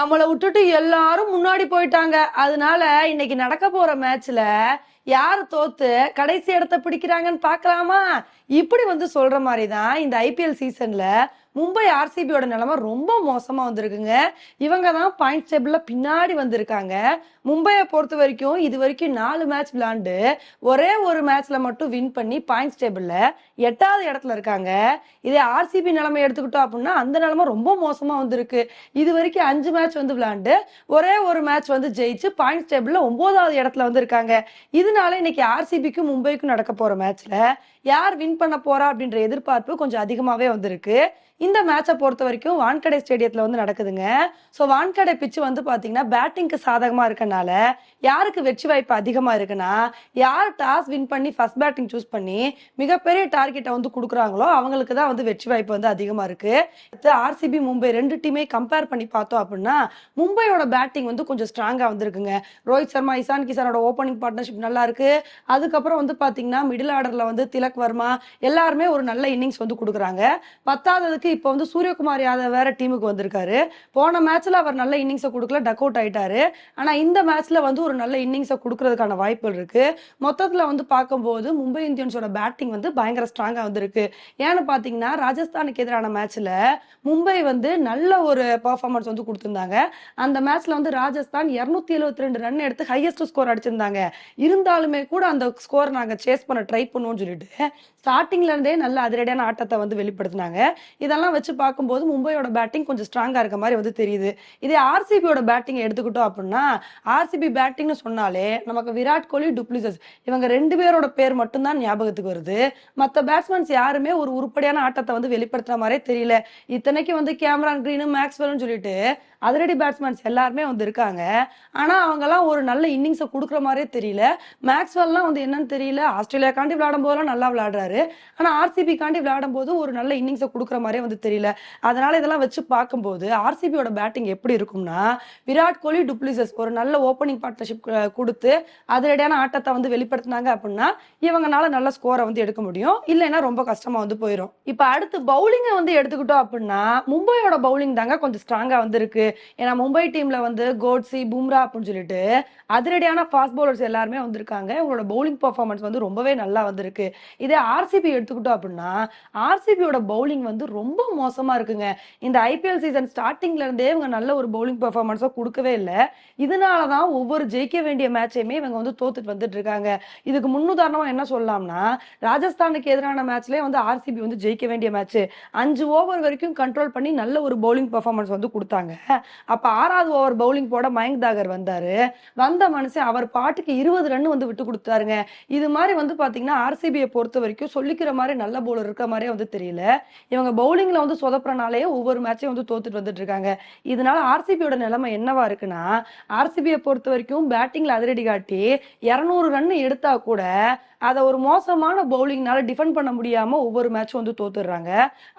நம்மளை விட்டுட்டு எல்லாரும் முன்னாடி போயிட்டாங்க. அதனால இன்னைக்கு நடக்க போற மேட்ச்ல யார் தோத்து கடைசி இடத்த பிடிக்கிறாங்கன்னு பார்க்கலாமா? இப்படி வந்து சொல்ற மாதிரி தான் இந்த ஐபிஎல் சீசன்ல மும்பை ஆர்சிபியோட நிலைமை ரொம்ப மோசமாக வந்திருக்குங்க. இவங்க தான் பாயிண்ட் டேபிளில் பின்னாடி வந்திருக்காங்க. மும்பையை பொறுத்த வரைக்கும் இது வரைக்கும் நாலு மேட்ச் விளாண்டு ஒரே ஒரு மேட்ச்சில் மட்டும் வின் பண்ணி பாயிண்ட்ஸ் டேபிளில் எட்டாவது இடத்துல இருக்காங்க. இதே ஆர்சிபி நிலைமை எடுத்துக்கிட்டோம் அப்படின்னா அந்த நிலைமை ரொம்ப மோசமாக வந்திருக்கு. இது வரைக்கும் அஞ்சு மேட்ச் வந்து விளாண்டு ஒரே ஒரு மேட்ச் வந்து ஜெயிச்சு பாயிண்ட்ஸ் டேபிளில் ஒன்பதாவது இடத்துல வந்திருக்காங்க. இதனால இன்னைக்கு ஆர்சிபிக்கும் மும்பைக்கும் நடக்க போகிற மேட்ச்சில் யார் வின் பண்ண போறா அப்படின்ற எதிர்பார்ப்பு கொஞ்சம் அதிகமாகவே வந்திருக்கு. இந்த மேட்சை பொறுத்த வரைக்கும் வான்கடை ஸ்டேடியத்தில் வந்து நடக்குதுங்க. ஸோ வான்கடை பிச்சு வந்து பார்த்தீங்கன்னா பேட்டிங்க்கு சாதகமாக இருக்கனால யாருக்கு வெற்றி வாய்ப்பு அதிகமாக இருக்குன்னா யார் டாஸ் வின் பண்ணி ஃபர்ஸ்ட் பேட்டிங் சூஸ் பண்ணி மிகப்பெரிய டார்கெட்டை வந்து கொடுக்குறாங்களோ அவங்களுக்கு தான் வந்து வெற்றி வாய்ப்பு வந்து அதிகமாக இருக்குது ஆர்சிபி மும்பை ரெண்டு டீமே கம்பேர் பண்ணி பார்த்தோம் அப்படின்னா மும்பையோட பேட்டிங் வந்து கொஞ்சம் ஸ்ட்ராங்காக வந்திருக்குங்க. ரோஹித் சர்மா இசான் கிசானோட ஓப்பனிங் பார்ட்னர்ஷிப் நல்லா இருக்கு. அதுக்கப்புறம் வந்து பார்த்தீங்கன்னா மிடில் ஆர்டரில் வந்து திலக் வர்மா எல்லாருமே ஒரு நல்ல இன்னிங்ஸ் வந்து கொடுக்குறாங்க. பத்தாவதுக்கு இப்போ வந்து சூரியகுமார் யாதவ் வேற டீமுக்கு வந்திருக்காரு. போன மேட்ச்ல அவர் நல்ல இன்னிங்ஸை கொடுக்கல டக் அவுட் ஆயிட்டாரு. ஆனா இந்த மேட்ச்ல வந்து ஒரு நல்ல இன்னிங்ஸை கொடுக்கறதுக்கான வாய்ப்புகள் இருக்கு. மொத்தத்துல வந்து பார்க்கும்போது மும்பை இந்தியன்ஸோட பேட்டிங் வந்து பயங்கர ஸ்ட்ராங்கா வந்திருக்கு. ஏன்னு பாத்தீங்கன்னா ராஜஸ்தானுக்கு எதிரான மேட்ச்ல மும்பை வந்து நல்ல ஒரு பர்ஃபார்மன்ஸ் வந்து கொடுத்திருந்தாங்க. அந்த மேட்ச்ல வந்து ராஜஸ்தான் இருநூத்தி எழுபத்தி ரெண்டு ரன் எடுத்து ஹையஸ்ட் ஸ்கோர் அடிச்சிருந்தாங்க. இருந்தாலுமே கூட அந்த ஸ்கோர் நாங்க சேஸ் பண்ண ட்ரை பண்ணுவோம்னு சொல்லிட்டு ஸ்டார்டிங்ல இருந்தே நல்ல அதிரடியான ஆட்டத்தை வந்து வெளிப்படுத்தினாங்க. இதெல்லாம் வச்சு பார்க்கும்போது மும்பையோட பேட்டிங் கொஞ்சம் ஸ்ட்ராங்காக இருக்க மாதிரி வந்து தெரியுது. இதே ஆர்சிபியோட பேட்டிங் எடுத்துக்கிட்டோம் அப்படின்னா ஆர்சிபி பேட்டிங்னு சொன்னாலே நமக்கு விராட் கோலி டுப்ளிசஸ் இவங்க ரெண்டு பேரோட பேர் மட்டும்தான் ஞாபகத்துக்கு வருது. மற்ற பேட்ஸ்மேன்ஸ் யாருமே ஒரு உருப்படியான ஆட்டத்தை வந்து வெளிப்படுத்துற மாதிரியே தெரியல. இத்தனைக்கு வந்து கேமரான் கிரீனு மேக்ஸ்வெல்னு சொல்லிட்டு அதிரடி பேட்ஸ்மேன்ஸ் எல்லாருமே வந்து இருக்காங்க. ஆனா அவங்கெல்லாம் ஒரு நல்ல இன்னிங்ஸை கொடுக்குற மாதிரியே தெரியல. மேக்ஸ்வெல்லாம் வந்து என்னன்னு தெரியல. ஆஸ்திரேலியாக்காண்டி விளையாடும் போதெல்லாம் நல்லா விளையாடுறாரு. ஆனா ஆர்சிபி காண்டி விளையாடும் போது ஒரு நல்ல இன்னிங்ஸை கொடுக்குற மாதிரியே வந்து தெரியல. அதனால இதெல்லாம் வச்சு பார்க்கும்போது ஆர்சிபியோட பேட்டிங் எப்படி இருக்கும்னா விராட் கோலி டுப்ளிசஸ் ஒரு நல்ல ஓப்பனிங் பார்ட்னர்ஷிப் கொடுத்து அதிரடியான ஆட்டத்தை வந்து வெளிப்படுத்தினாங்க அப்படின்னா இவங்கனால நல்ல ஸ்கோரை வந்து எடுக்க முடியும். இல்லைன்னா ரொம்ப கஷ்டமா வந்து போயிடும் இப்போ அடுத்து பவுலிங்கை வந்து எடுத்துக்கிட்டோம் அப்படின்னா மும்பையோட பவுலிங் தாங்க கொஞ்சம் ஸ்ட்ராங்கா வந்து இருக்கு. ஏன்னா மும்பை டீம்ல வந்து கோட்ஸி பும்ரா அப்படின்னு சொல்லிட்டு அதிரடியான ஃபாஸ்ட் பவுலர்ஸ் எல்லாருமே வந்திருக்காங்க. இவங்களோட பவுலிங் பர்ஃபார்மன்ஸ் வந்து ரொம்பவே நல்லா வந்திருக்கு. இதே ஆர்சிபி எடுத்துக்கிட்டோம் அப்படின்னா ஆர்சிபியோட பவுலிங் வந்து ரொம்ப மோசமா இருக்குங்க. இந்த ஐபிஎல் சீசன் ஸ்டார்டிங்ல இருந்தே இவங்க நல்ல ஒரு பவுலிங் பெர்ஃபார்மன்ஸை கொடுக்கவே இல்லை. இதனால தான் ஒவ்வொரு ஜெயிக்க வேண்டிய மேட்சையுமே இவங்க வந்து தோத்துட்டு வந்துட்டு இருக்காங்க. இதுக்கு முன்னுதாரணமா என்ன சொல்லலாம்னா ராஜஸ்தானுக்கு எதிரான மேட்ச்லயே வந்து ஆர்சிபி வந்து ஜெயிக்க வேண்டிய மேட்ச் அஞ்சு ஓவர் வரைக்கும் கண்ட்ரோல் பண்ணி நல்ல ஒரு பவுலிங் பெர்ஃபார்மன்ஸ் வந்து கொடுத்தாங்க. அப்ப ஆறாவது ஓவர் பவுலிங் போட மயங்க் தாகர் வந்தாரு. வந்த மனுஷன் அவர் பாட்டுக்கு இருபது ரன் வந்து விட்டு கொடுத்தாருங்க இது மாதிரி வந்து பாத்தீங்கன்னா ஆர்சிபியை பொறுத்த வரைக்கும் சொல்லிக்கிற மாதிரி நல்ல பவுலர் இருக்க மாதிரியே வந்து தெரியல. இவங்க பவுலிங் பவுலிங்ல வந்து சொதப்புறனாலே ஒவ்வொரு மேட்சையும் வந்து தோத்துட்டு வந்துட்டு இருக்காங்க. இதனால ஆர்சிபியோட நிலைமை என்னவா இருக்குன்னா ஆர்சிபியை பொறுத்த வரைக்கும் பேட்டிங்ல அதிரடி காட்டி இருநூறு ரன் எடுத்தா கூட அதை ஒரு மோசமான பவுலிங்னால டிஃபெண்ட் பண்ண முடியாம ஒவ்வொரு மேட்சும் வந்து தோத்துடுறாங்க.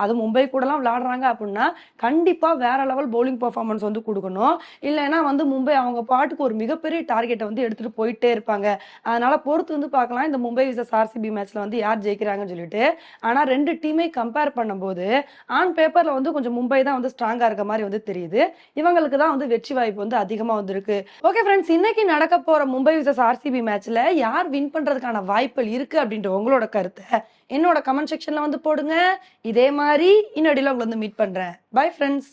அது மும்பை கூடலாம் விளாடுறாங்க அப்படின்னா கண்டிப்பா வேற லெவல் பவுலிங் பர்ஃபார்மன்ஸ் வந்து கொடுக்கணும். இல்லைன்னா வந்து மும்பை அவங்க பாட்டுக்கு ஒரு மிகப்பெரிய டார்கெட்டை வந்து எடுத்துட்டு போயிட்டே இருப்பாங்க. அதனால பொறுத்து வந்து பார்க்கலாம். இந்த மும்பை விசஸ் ஆர்சிபி மேட்ச்ல வந்து யார் ஜெயிக்கிறாங்கன்னு சொல்லிட்டு. ஆனா ரெண்டு டீமை கம்பேர் பண்ணும்போது ஆன் பேப்பர்ல வந்து கொஞ்சம் மும்பை தான் வந்து ஸ்ட்ராங்கா இருக்க மாதிரி வந்து தெரியுது. இவங்களுக்கு தான் வந்து வெற்றி வாய்ப்பு வந்து அதிகமா வந்திருக்கு. ஓகே ஃப்ரெண்ட்ஸ் இன்னைக்கு நடக்க போற மும்பை விசஸ் ஆர்சிபி மேட்ச்ல யார் வின் பண்றதுக்கான வாய்ப்புகள் இருக்கு அப்படின்ற உங்களோட கருத்தை என்னோட கமெண்ட் செக்ஷன்ல வந்து போடுங்க. இதே மாதிரி இன்னடியில் உங்களை வந்து மீட் பண்றேன். Bye friends